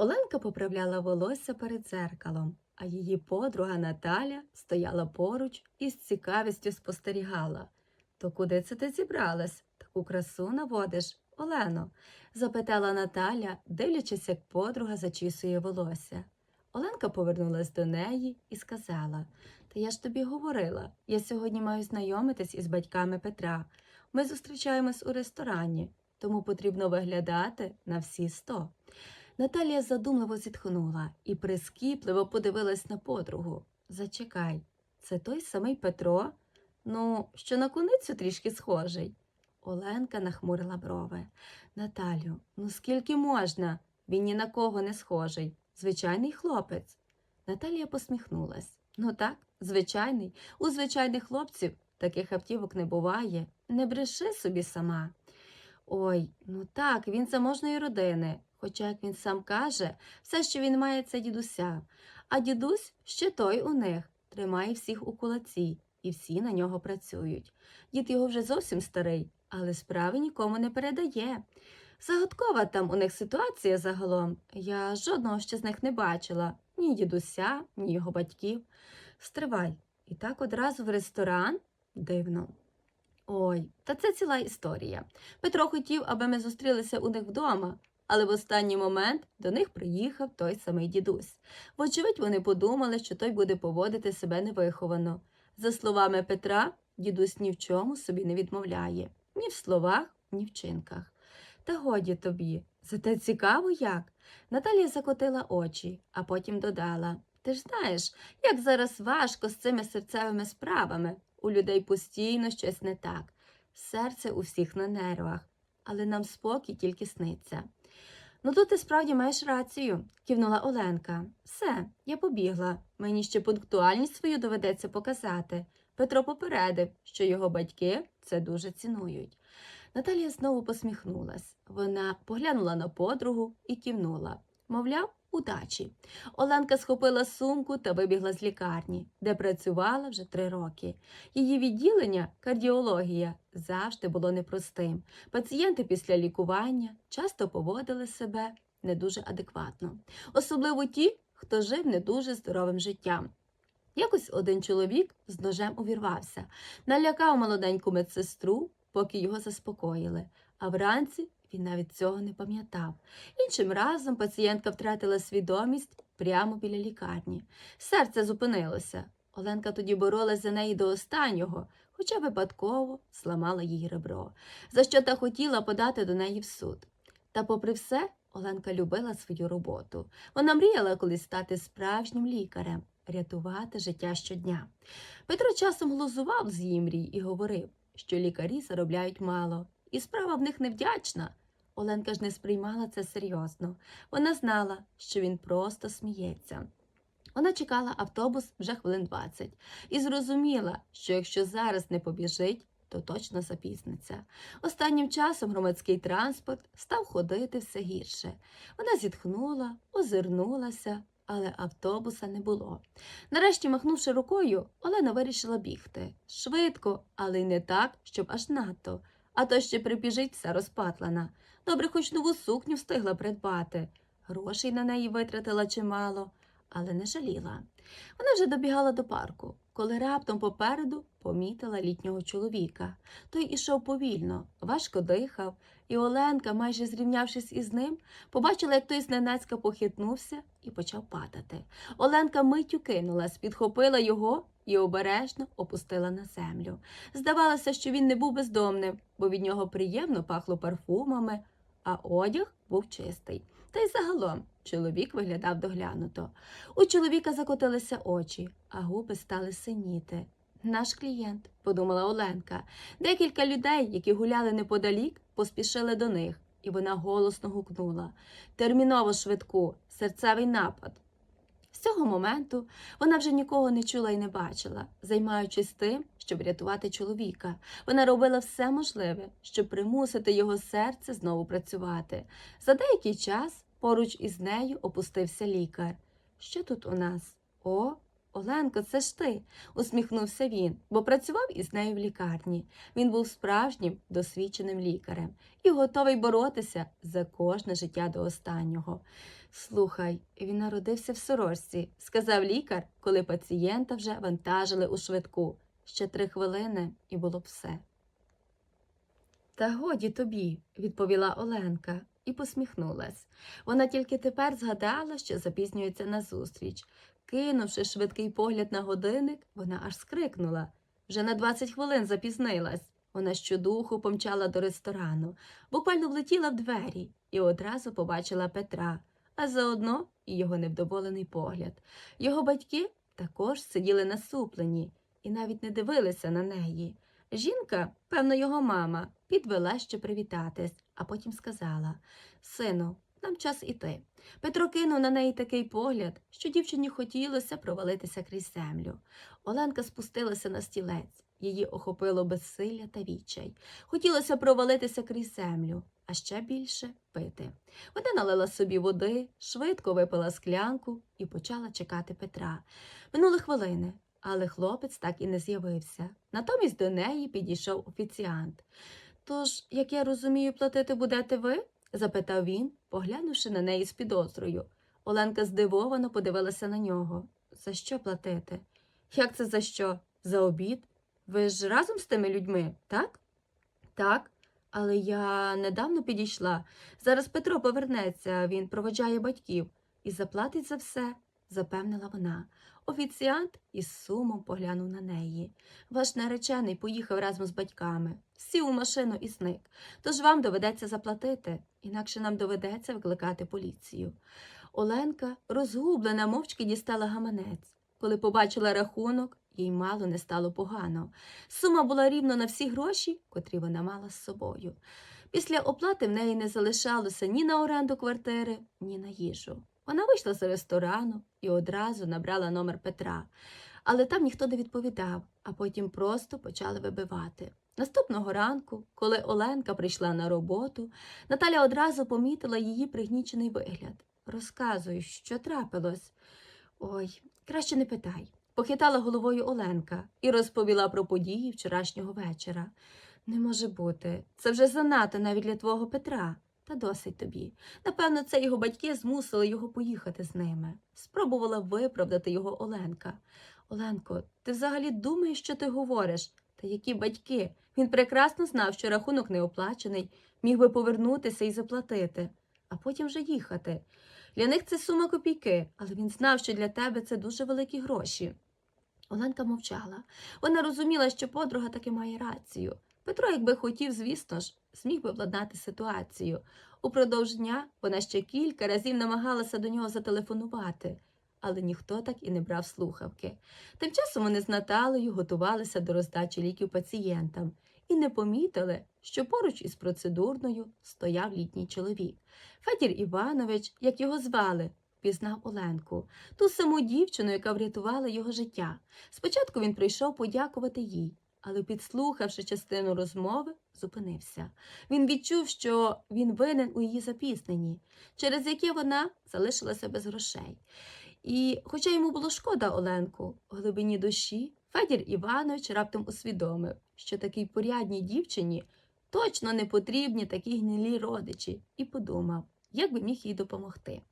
Оленка поправляла волосся перед дзеркалом, а її подруга Наталя стояла поруч і з цікавістю спостерігала. То куди це ти зібралась? Таку красу наводиш, Олено? запитала Наталя, дивлячись, як подруга зачісує волосся. Оленка повернулась до неї і сказала Та я ж тобі говорила, я сьогодні маю знайомитись із батьками Петра. Ми зустрічаємось у ресторані, тому потрібно виглядати на всі сто. Наталія задумливо зітхнула і прискіпливо подивилась на подругу. Зачекай, це той самий Петро? Ну, що на куницю трішки схожий. Оленка нахмурила брови. Наталю, ну скільки можна? Він ні на кого не схожий. Звичайний хлопець. Наталія посміхнулась. Ну так, звичайний. У звичайних хлопців таких автівок не буває. Не бреши собі сама. Ой, ну так, він заможної родини. Хоча, як він сам каже, все, що він має, це дідуся. А дідусь ще той у них тримає всіх у кулаці, і всі на нього працюють. Дід його вже зовсім старий, але справи нікому не передає. Загадкова там у них ситуація загалом. Я жодного ще з них не бачила ні дідуся, ні його батьків. Стривай, і так одразу в ресторан? Дивно. Ой, та це ціла історія. Петро хотів, аби ми зустрілися у них вдома, але в останній момент до них приїхав той самий дідусь. Вочевидь, вони подумали, що той буде поводити себе невиховано. За словами Петра, дідусь ні в чому собі не відмовляє ні в словах, ні в чинках. Та годі тобі, зате цікаво як. Наталія закотила очі, а потім додала Ти ж знаєш, як зараз важко з цими серцевими справами. У людей постійно щось не так. Серце у всіх на нервах, але нам спокій тільки сниться. Ну тут ти справді маєш рацію, кивнула Оленка. Все, я побігла. Мені ще пунктуальність свою доведеться показати. Петро попередив, що його батьки це дуже цінують. Наталія знову посміхнулась. Вона поглянула на подругу і кивнула. Мовляв, удачі. Оленка схопила сумку та вибігла з лікарні, де працювала вже три роки. Її відділення, кардіологія, завжди було непростим. Пацієнти після лікування часто поводили себе не дуже адекватно, особливо ті, хто жив не дуже здоровим життям. Якось один чоловік з ножем увірвався, налякав молоденьку медсестру, поки його заспокоїли, а вранці він навіть цього не пам'ятав. Іншим разом пацієнтка втратила свідомість прямо біля лікарні. Серце зупинилося. Оленка тоді боролась за неї до останнього, хоча випадково зламала їй ребро, за що та хотіла подати до неї в суд. Та, попри все, Оленка любила свою роботу. Вона мріяла колись стати справжнім лікарем, рятувати життя щодня. Петро часом глузував з її мрій і говорив, що лікарі заробляють мало, і справа в них невдячна. Оленка ж не сприймала це серйозно. Вона знала, що він просто сміється. Вона чекала автобус вже хвилин 20 і зрозуміла, що якщо зараз не побіжить, то точно запізниться. Останнім часом громадський транспорт став ходити все гірше. Вона зітхнула, озирнулася, але автобуса не було. Нарешті, махнувши рукою, Олена вирішила бігти. Швидко, але й не так, щоб аж надто. А то ще прибіжить вся розпатлана. Добре, хоч нову сукню встигла придбати. Грошей на неї витратила чимало, але не жаліла. Вона вже добігала до парку, коли раптом попереду помітила літнього чоловіка. Той ішов повільно, важко дихав, і Оленка, майже зрівнявшись із ним, побачила, як той зненацька похитнувся і почав падати. Оленка миттю кинулась, підхопила його і обережно опустила на землю. Здавалося, що він не був бездомним, бо від нього приємно пахло парфумами, а одяг був чистий. Та й загалом чоловік виглядав доглянуто. У чоловіка закотилися очі, а губи стали синіти. Наш клієнт, подумала Оленка. Декілька людей, які гуляли неподалік, поспішили до них, і вона голосно гукнула Терміново швидку, серцевий напад. З цього моменту вона вже нікого не чула і не бачила, займаючись тим, щоб рятувати чоловіка. Вона робила все можливе, щоб примусити його серце знову працювати. За деякий час поруч із нею опустився лікар. Що тут у нас? О, Оленко, це ж ти, усміхнувся він, бо працював із нею в лікарні. Він був справжнім досвідченим лікарем і готовий боротися за кожне життя до останнього. Слухай, він народився в сорочці, сказав лікар, коли пацієнта вже вантажили у швидку. Ще три хвилини і було б все. Та годі тобі, відповіла Оленка і посміхнулась. Вона тільки тепер згадала, що запізнюється на зустріч. Кинувши швидкий погляд на годинник, вона аж скрикнула. Вже на 20 хвилин запізнилась. Вона щодуху помчала до ресторану, буквально влетіла в двері і одразу побачила Петра, а заодно і його невдоволений погляд. Його батьки також сиділи насуплені і навіть не дивилися на неї. Жінка, певно, його мама, підвела ще привітатись, а потім сказала Сину, нам час іти. Петро кинув на неї такий погляд, що дівчині хотілося провалитися крізь землю. Оленка спустилася на стілець. Її охопило безсилля та відчай. Хотілося провалитися крізь землю, а ще більше пити. Вона налила собі води, швидко випила склянку і почала чекати Петра. Минули хвилини, але хлопець так і не з'явився. Натомість до неї підійшов офіціант. Тож, як я розумію, платити будете ви? запитав він, поглянувши на неї з підозрою. Оленка здивовано подивилася на нього. За що платити? Як це за що? За обід? Ви ж разом з тими людьми, так? Так, але я недавно підійшла. Зараз Петро повернеться, він проводжає батьків і заплатить за все, запевнила вона. Офіціант із сумом поглянув на неї. Ваш наречений поїхав разом з батьками, сів у машину і зник. Тож вам доведеться заплатити, інакше нам доведеться викликати поліцію. Оленка, розгублена, мовчки дістала гаманець. Коли побачила рахунок, їй мало не стало погано. Сума була рівно на всі гроші, котрі вона мала з собою. Після оплати в неї не залишалося ні на оренду квартири, ні на їжу. Вона вийшла з ресторану і одразу набрала номер Петра. Але там ніхто не відповідав, а потім просто почали вибивати. Наступного ранку, коли Оленка прийшла на роботу, Наталя одразу помітила її пригнічений вигляд. Розказуй, що трапилось. Ой, краще не питай. Похитала головою Оленка і розповіла про події вчорашнього вечора. Не може бути, це вже занадто навіть для твого Петра. Та досить тобі. Напевно, це його батьки змусили його поїхати з ними. Спробувала виправдати його Оленка. Оленко, ти взагалі думаєш, що ти говориш? Та які батьки? Він прекрасно знав, що рахунок не оплачений, міг би повернутися і заплатити, а потім вже їхати. Для них це сума копійки, але він знав, що для тебе це дуже великі гроші. Оленка мовчала. Вона розуміла, що подруга таки має рацію. Петро, якби хотів, звісно ж, зміг би владнати ситуацію. Упродовж дня вона ще кілька разів намагалася до нього зателефонувати, але ніхто так і не брав слухавки. Тим часом вони з Наталею готувалися до роздачі ліків пацієнтам і не помітили, що поруч із процедурною стояв літній чоловік. Федір Іванович, як його звали, пізнав Оленку, ту саму дівчину, яка врятувала його життя. Спочатку він прийшов подякувати їй, але, підслухавши частину розмови, зупинився. Він відчув, що він винен у її запізненні, через яке вона залишилася без грошей. І, хоча йому було шкода Оленку, в глибині душі Федір Іванович раптом усвідомив, що такій порядній дівчині точно не потрібні такі гнилі родичі, і подумав, як би міг їй допомогти.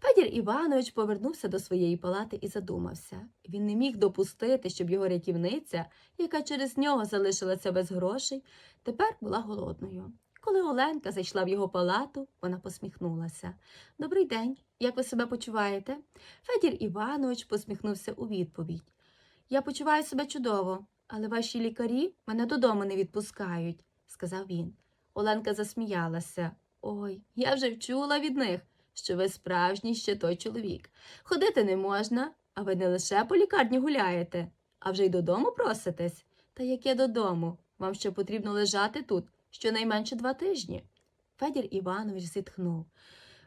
Федір Іванович повернувся до своєї палати і задумався. Він не міг допустити, щоб його рятівниця, яка через нього залишилася без грошей, тепер була голодною. Коли Оленка зайшла в його палату, вона посміхнулася. Добрий день, як ви себе почуваєте? Федір Іванович посміхнувся у відповідь. Я почуваю себе чудово, але ваші лікарі мене додому не відпускають, сказав він. Оленка засміялася. Ой, я вже вчула від них, що ви справжній ще той чоловік. Ходити не можна, а ви не лише по лікарні гуляєте, а вже й додому проситесь. Та яке додому? Вам ще потрібно лежати тут щонайменше два тижні. Федір Іванович зітхнув.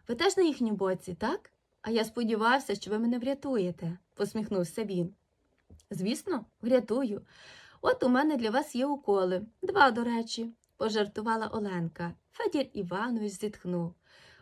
Ви теж на їхній боці, так? А я сподівався, що ви мене врятуєте, посміхнувся він. Звісно, врятую. От у мене для вас є уколи, два, до речі, пожартувала Оленка. Федір Іванович зітхнув.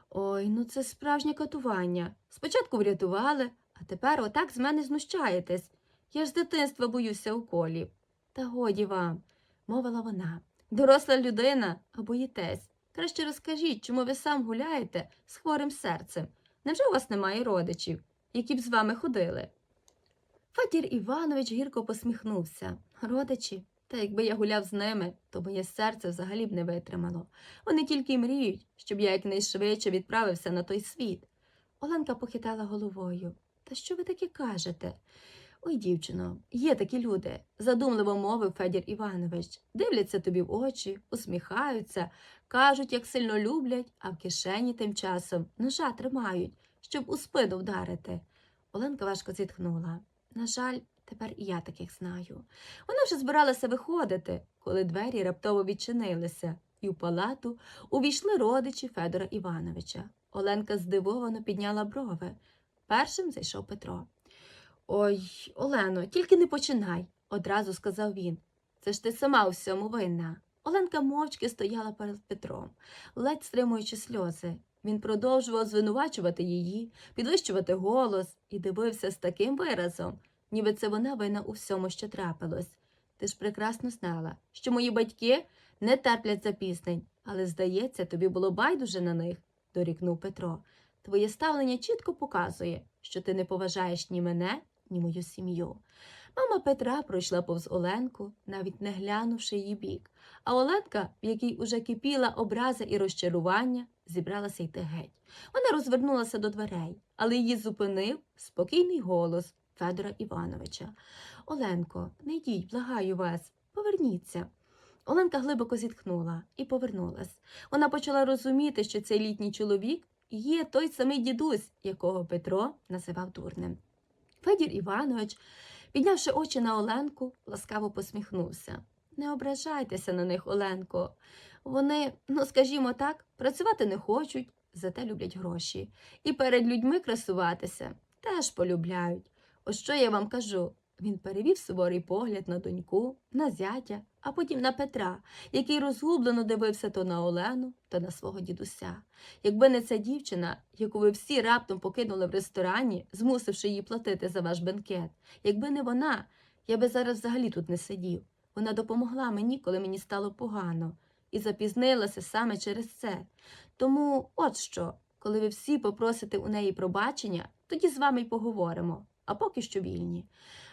Ой, ну це справжнє катування. Спочатку врятували, а тепер отак з мене знущаєтесь. Я ж з дитинства боюся уколів. Та годі вам, мовила вона. Доросла людина, а боїтесь. Краще розкажіть, чому ви сам гуляєте з хворим серцем. Невже у вас немає родичів, які б з вами ходили? Федір Іванович гірко посміхнувся. Родичі, та якби я гуляв з ними, то моє серце взагалі б не витримало. Вони тільки мріють, щоб я якнайшвидше відправився на той світ. Оленка похитала головою. Та що ви таке кажете? Ой, дівчино, є такі люди, задумливо мовив Федір Іванович. Дивляться тобі в очі, усміхаються, кажуть, як сильно люблять, а в кишені тим часом ножа тримають, щоб у спину вдарити. Оленка важко зітхнула. На жаль, тепер і я таких знаю. Вона вже збиралася виходити, коли двері раптово відчинилися, і в палату увійшли родичі Федора Івановича. Оленка здивовано підняла брови. Першим зайшов Петро. Ой, Олено, тільки не починай, одразу сказав він. Це ж ти сама у всьому винна. Оленка мовчки стояла перед Петром, ледь стримуючи сльози. Він продовжував звинувачувати її, підвищувати голос і дивився з таким виразом, ніби це вона винна у всьому, що трапилось. Ти ж прекрасно знала, що мої батьки не терплять запізнень, але, здається, тобі було байдуже на них, дорікнув Петро. Твоє ставлення чітко показує, що ти не поважаєш ні мене, ні мою сім'ю. Мама Петра пройшла повз Оленку, навіть не глянувши її бік, а Оленка, в якій уже кипіла образа і розчарування, зібралася йти геть. Вона розвернулася до дверей, але її зупинив спокійний голос Федора Івановича. Оленко, не йдіть, благаю вас, поверніться. Оленка глибоко зітхнула і повернулась. Вона почала розуміти, що цей літній чоловік є той самий дідусь, якого Петро називав дурним. Федір Іванович, піднявши очі на Оленку, ласкаво посміхнувся. Не ображайтеся на них, Оленко. Вони, ну скажімо так, працювати не хочуть, зате люблять гроші. І перед людьми красуватися теж полюбляють. Ось що я вам кажу. Він перевів суворий погляд на доньку, на зятя, а потім на Петра, який розгублено дивився то на Олену, то на свого дідуся. Якби не ця дівчина, яку ви всі раптом покинули в ресторані, змусивши її платити за ваш бенкет, якби не вона, я би зараз взагалі тут не сидів. Вона допомогла мені, коли мені стало погано, і запізнилася саме через це. Тому от що, коли ви всі попросите у неї пробачення, тоді з вами й поговоримо, а поки що вільні.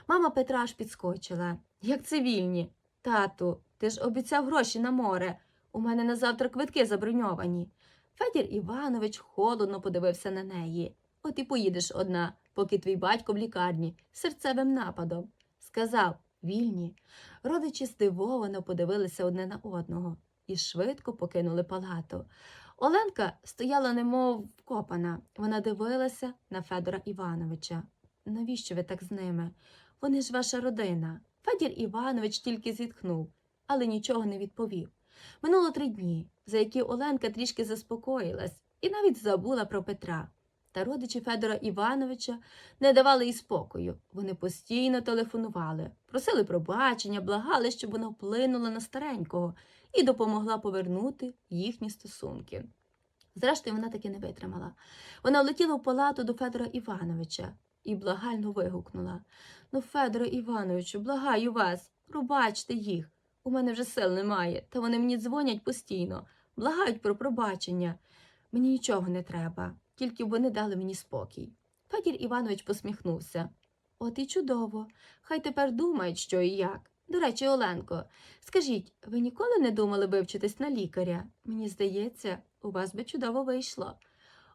Мама Петра аж підскочила. Як це вільні? Тату, ти ж обіцяв гроші на море. У мене на завтра квитки заброньовані. Федір Іванович холодно подивився на неї. От і поїдеш одна, поки твій батько в лікарні з серцевим нападом. Сказав вільні. Родичі здивовано подивилися одне на одного і швидко покинули палату. Оленка стояла немов вкопана. Вона дивилася на Федора Івановича. Навіщо ви так з ними? Вони ж ваша родина. Федір Іванович тільки зітхнув, але нічого не відповів. Минуло три дні, за які Оленка трішки заспокоїлась і навіть забула про Петра. Та родичі Федора Івановича не давали їй спокою. Вони постійно телефонували, просили пробачення, благали, щоб вона вплинула на старенького і допомогла повернути їхні стосунки. Зрештою, вона таки не витримала. Вона влетіла в палату до Федора Івановича і благально вигукнула Ну, Федоре Івановичу, благаю вас, пробачте їх. У мене вже сил немає, та вони мені дзвонять постійно, благають про пробачення. Мені нічого не треба, тільки б вони дали мені спокій. Федір Іванович посміхнувся. От і чудово. Хай тепер думають, що і як. До речі, Оленко, скажіть, ви ніколи не думали вивчитись на лікаря? Мені здається, у вас би чудово вийшло.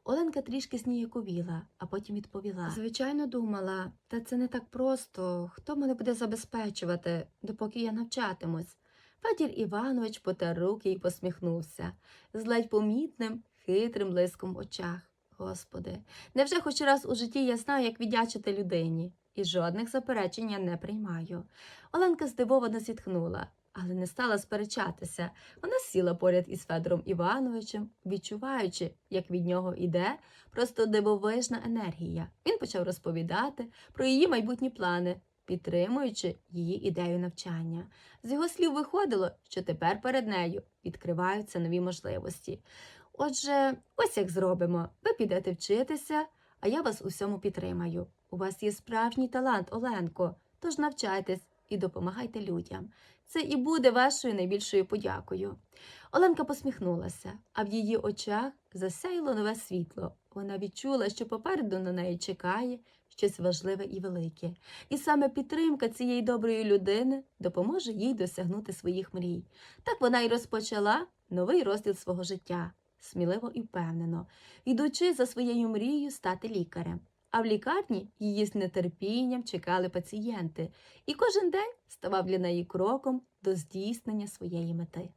Оленка трішки зніяковіла, а потім відповіла. Звичайно, думала, та це не так просто. Хто мене буде забезпечувати, допоки я навчатимусь? Федір Іванович потер руки і посміхнувся з ледь помітним, хитрим блиском в очах. Господи, невже хоч раз у житті я знаю, як віддячити людині, і жодних заперечень я не приймаю. Оленка здивовано зітхнула, але не стала сперечатися. Вона сіла поряд із Федором Івановичем, відчуваючи, як від нього іде просто дивовижна енергія. Він почав розповідати про її майбутні плани, підтримуючи її ідею навчання. З його слів виходило, що тепер перед нею відкриваються нові можливості. Отже, ось як зробимо. Ви підете вчитися, а я вас у всьому підтримаю. У вас є справжній талант, Оленко, тож навчайтесь і допомагайте людям. Це і буде вашою найбільшою подякою. Оленка посміхнулася, а в її очах засяяло нове світло. Вона відчула, що попереду на неї чекає щось важливе і велике. І саме підтримка цієї доброї людини допоможе їй досягнути своїх мрій. Так вона й розпочала новий розділ свого життя, сміливо і впевнено, йдучи за своєю мрією стати лікарем. А в лікарні її з нетерпінням чекали пацієнти, і кожен день ставав для неї кроком до здійснення своєї мети.